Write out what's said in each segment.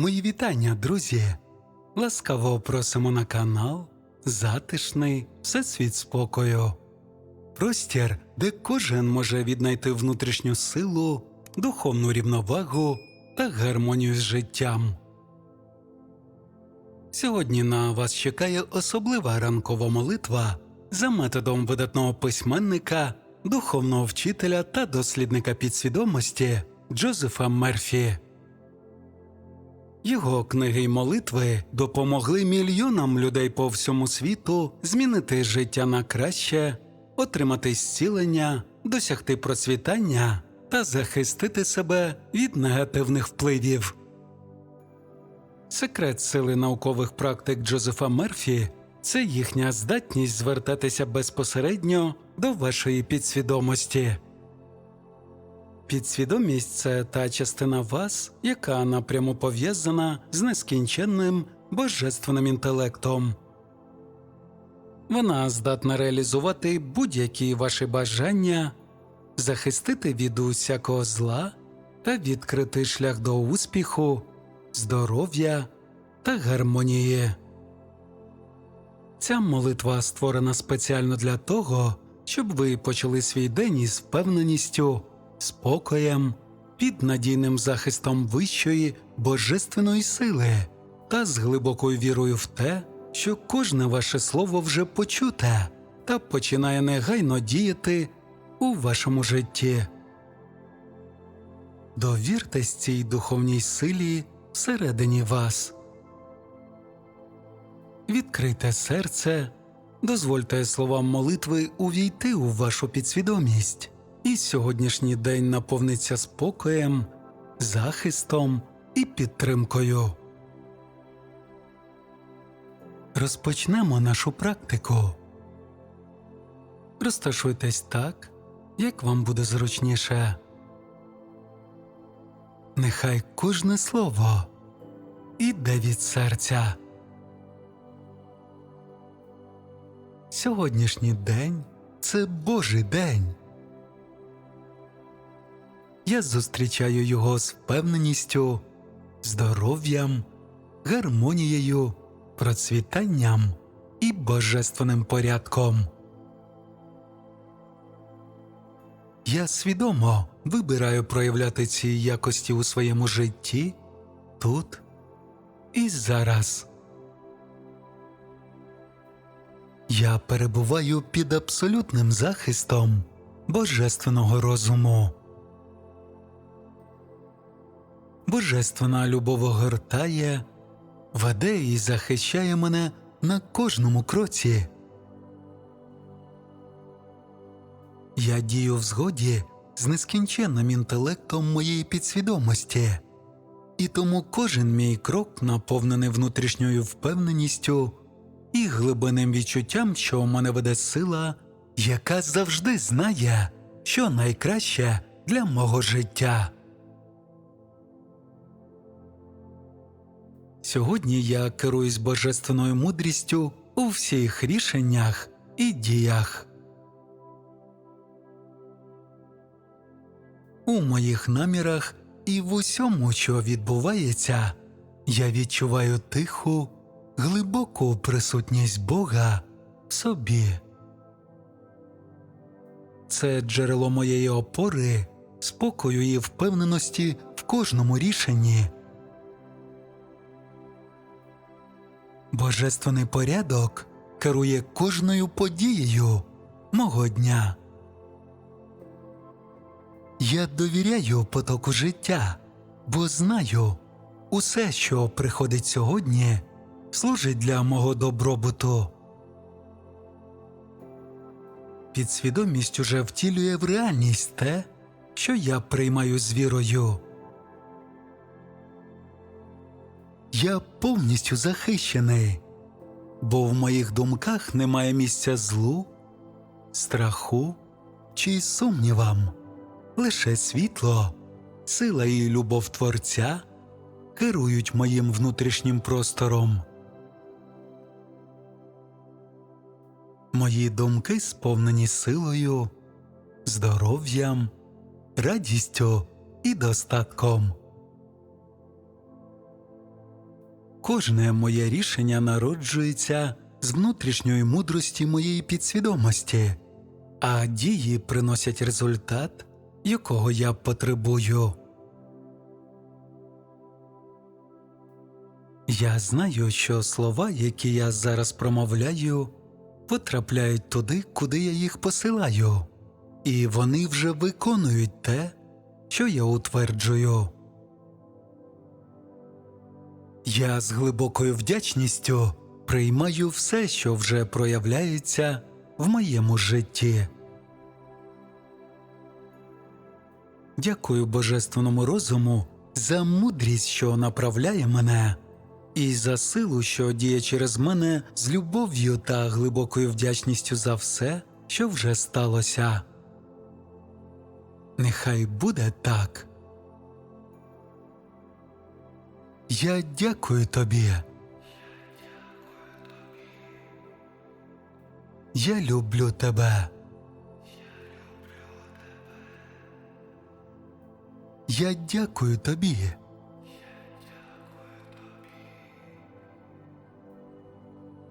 Мої вітання, друзі! Ласкаво просимо на канал Затишний Всесвіт спокою. Простір, де кожен може віднайти внутрішню силу, духовну рівновагу та гармонію з життям. Сьогодні на вас чекає особлива ранкова молитва за методом видатного письменника, духовного вчителя та дослідника підсвідомості Джозефа Мерфі. Його книги й молитви допомогли мільйонам людей по всьому світу змінити життя на краще, отримати зцілення, досягти процвітання та захистити себе від негативних впливів. Секрет сили наукових практик Джозефа Мерфі це їхня здатність звертатися безпосередньо до вашої підсвідомості. Підсвідомість це та частина вас, яка напряму пов'язана з нескінченним божественним інтелектом. Вона здатна реалізувати будь-які ваші бажання, захистити від усякого зла та відкрити шлях до успіху, здоров'я та гармонії. Ця молитва створена спеціально для того, щоб ви почали свій день із впевненістю спокоєм, під надійним захистом вищої божественної сили та з глибокою вірою в те, що кожне ваше слово вже почуте та починає негайно діяти у вашому житті. Довіртесь цій духовній силі всередині вас. Відкрийте серце, дозвольте словам молитви увійти у вашу підсвідомість і сьогоднішній день наповниться спокоєм, захистом і підтримкою. Розпочнемо нашу практику. Розташуйтесь так, як вам буде зручніше. Нехай кожне слово іде від серця. Сьогоднішній день це Божий день. Я зустрічаю його з впевненістю, здоров'ям, гармонією, процвітанням і божественним порядком. Я свідомо вибираю проявляти ці якості у своєму житті тут і зараз. Я перебуваю під абсолютним захистом божественного розуму. Божественна любов огортає, веде і захищає мене на кожному кроці. Я дію в згоді з нескінченним інтелектом моєї підсвідомості, і тому кожен мій крок наповнений внутрішньою впевненістю і глибинним відчуттям, що у мене веде сила, яка завжди знає, що найкраще для мого життя. Сьогодні я керуюсь божественною мудрістю у всіх рішеннях і діях. У моїх намірах і в усьому, що відбувається, я відчуваю тиху, глибоку присутність Бога в собі. Це джерело моєї опори, спокою і впевненості в кожному рішенні. Божественний порядок керує кожною подією мого дня. Я довіряю потоку життя, бо знаю, усе, що приходить сьогодні, служить для мого добробуту. Підсвідомість уже втілює в реальність те, що я приймаю з вірою. Я повністю захищений, бо в моїх думках немає місця злу, страху чи сумнівам, лише світло, сила і любов Творця керують моїм внутрішнім простором. Мої думки сповнені силою, здоров'ям, радістю і достатком. Кожне моє рішення народжується з внутрішньої мудрості моєї підсвідомості, а дії приносять результат, якого я потребую. Я знаю, що слова, які я зараз промовляю, потрапляють туди, куди я їх посилаю, і вони вже виконують те, що я утверджую. Я з глибокою вдячністю приймаю все, що вже проявляється в моєму житті. Дякую Божественному розуму за мудрість, що направляє мене, і за силу, що діє через мене з любов'ю та глибокою вдячністю за все, що вже сталося. Нехай буде так. Я дякую тобі. Я люблю тебе. Я дякую тобі.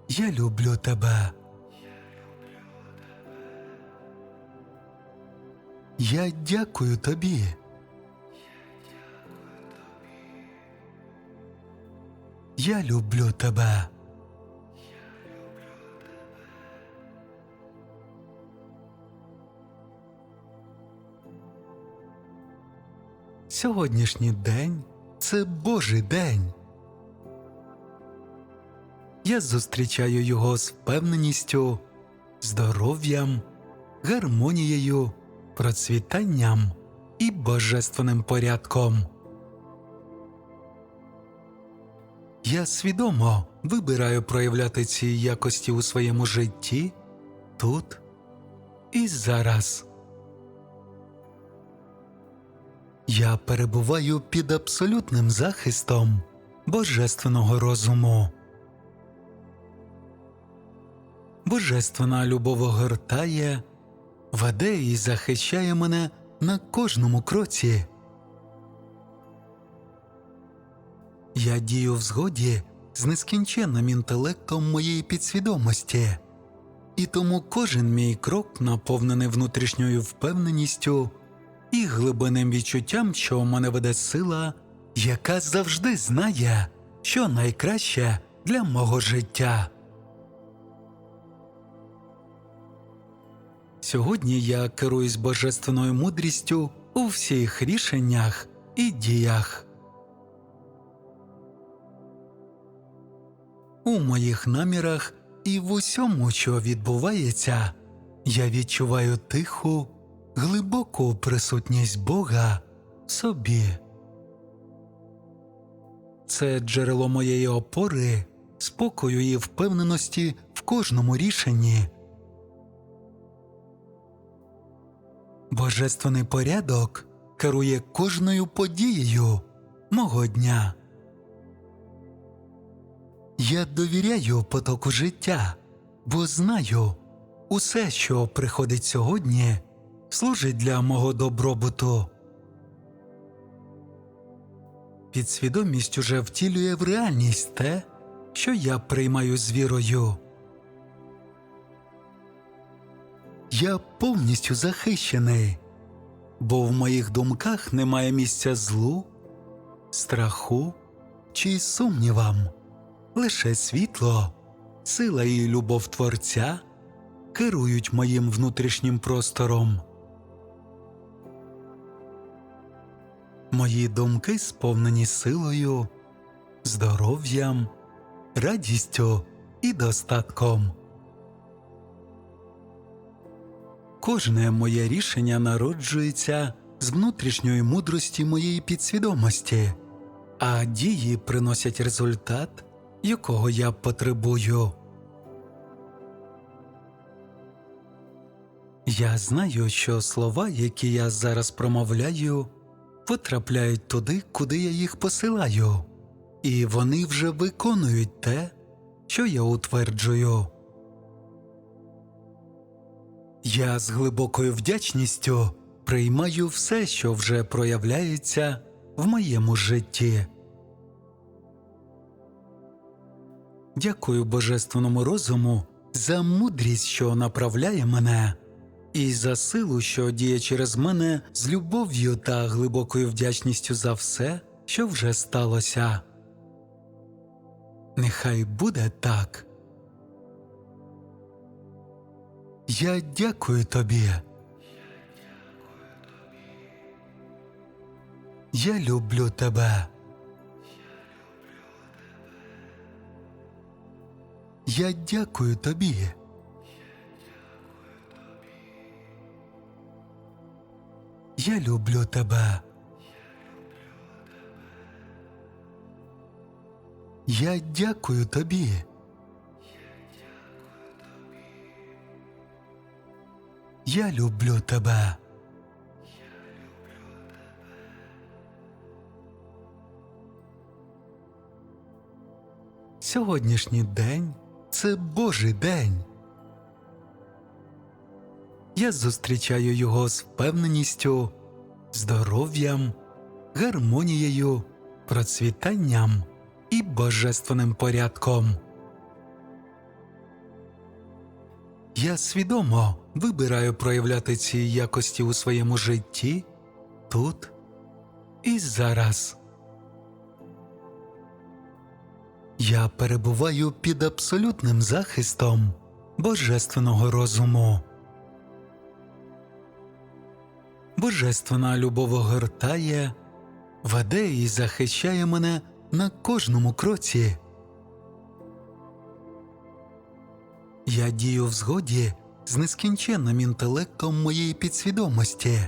Я люблю тебе. Я дякую тобі. Я люблю тебе. Сьогоднішній день це Божий день. Я зустрічаю його з впевненістю, здоров'ям, гармонією, процвітанням і божественним порядком. Я свідомо вибираю проявляти ці якості у своєму житті тут і зараз. Я перебуваю під абсолютним захистом божественного розуму. Божественна любов огортає, веде і захищає мене на кожному кроці. Я дію в згоді з нескінченним інтелектом моєї підсвідомості, і тому кожен мій крок наповнений внутрішньою впевненістю і глибинним відчуттям, що у мене веде сила, яка завжди знає, що найкраще для мого життя. Сьогодні я керуюсь божественною мудрістю у всіх рішеннях і діях. У моїх намірах і в усьому, що відбувається, я відчуваю тиху, глибоку присутність Бога собі. Це джерело моєї опори, спокою і впевненості в кожному рішенні. Божественний порядок керує кожною подією мого дня. Я довіряю потоку життя, бо знаю, усе, що приходить сьогодні, служить для мого добробуту. Підсвідомість уже втілює в реальність те, що я приймаю з вірою. Я повністю захищений, бо в моїх думках немає місця злу, страху чи сумнівам, лише світло, сила і любов Творця керують моїм внутрішнім простором. Мої думки сповнені силою, здоров'ям, радістю і достатком. Кожне моє рішення народжується з внутрішньої мудрості моєї підсвідомості, а дії приносять результат, якого я потребую. Я знаю, що слова, які я зараз промовляю, потрапляють туди, куди я їх посилаю, і вони вже виконують те, що я утверджую. Я з глибокою вдячністю приймаю все, що вже проявляється в моєму житті. Дякую Божественному розуму за мудрість, що направляє мене, і за силу, що діє через мене з любов'ю та глибокою вдячністю за все, що вже сталося. Нехай буде так. Я дякую тобі. Я люблю тебе. Я дякую тобі. Я люблю тебе. Я дякую тобі. Я люблю тебе. Сьогоднішній день це Божий день. Я зустрічаю його з впевненістю, здоров'ям, гармонією, процвітанням і божественним порядком. Я свідомо вибираю проявляти ці якості у своєму житті тут і зараз. Я перебуваю під абсолютним захистом божественного розуму. Божественна любов огортає, веде і захищає мене на кожному кроці. Я дію в згоді з нескінченним інтелектом моєї підсвідомості,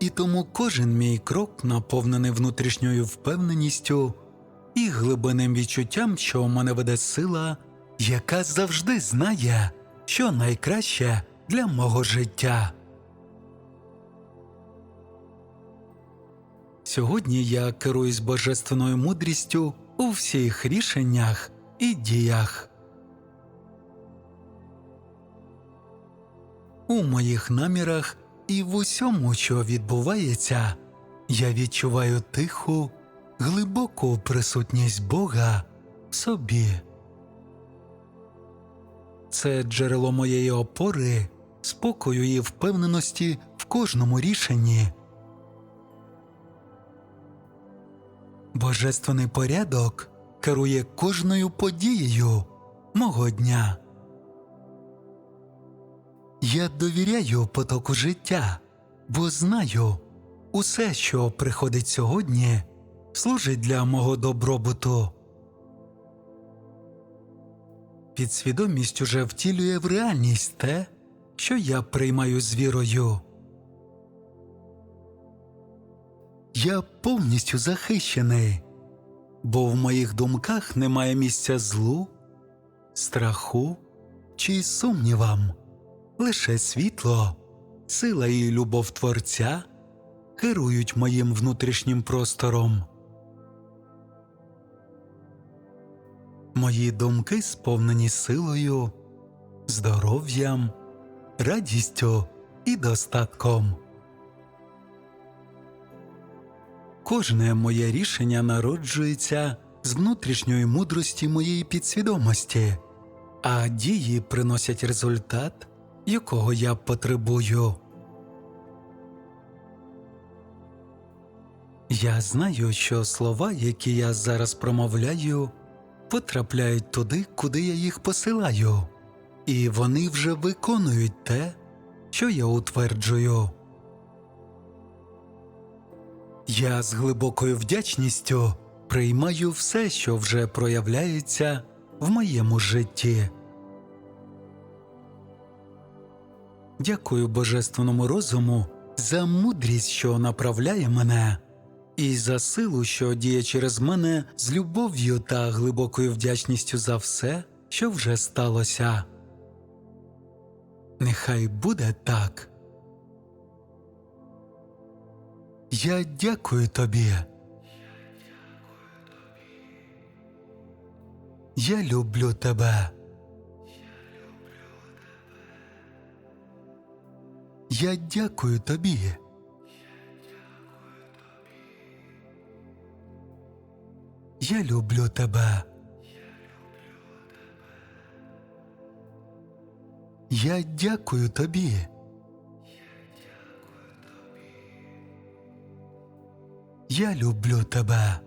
і тому кожен мій крок наповнений внутрішньою впевненістю і глибинним відчуттям, що у мене веде сила, яка завжди знає, що найкраще для мого життя. Сьогодні я керуюсь божественною мудрістю у всіх рішеннях і діях. У моїх намірах і в усьому, що відбувається, я відчуваю тиху, глибоку присутність Бога в собі. Це джерело моєї опори, спокою і впевненості в кожному рішенні. Божественний порядок керує кожною подією мого дня. Я довіряю потоку життя, бо знаю, усе, що приходить сьогодні, служить для мого добробуту. Підсвідомість уже втілює в реальність те, що я приймаю з вірою. Я повністю захищений, бо в моїх думках немає місця злу, страху чи сумнівам, лише світло, сила і любов Творця керують моїм внутрішнім простором. Мої думки сповнені силою, здоров'ям, радістю і достатком. Кожне моє рішення народжується з внутрішньої мудрості моєї підсвідомості, а дії приносять результат, якого я потребую. Я знаю, що слова, які я зараз промовляю, потрапляють туди, куди я їх посилаю, і вони вже виконують те, що я утверджую. Я з глибокою вдячністю приймаю все, що вже проявляється в моєму житті. Дякую Божественному розуму за мудрість, що направляє мене, і за силу, що діє через мене з любов'ю та глибокою вдячністю за все, що вже сталося. Нехай буде так. Я дякую тобі. Я люблю тебе. Я дякую тобі. Я люблю тебе. Я дякую тобі. Я люблю тебе.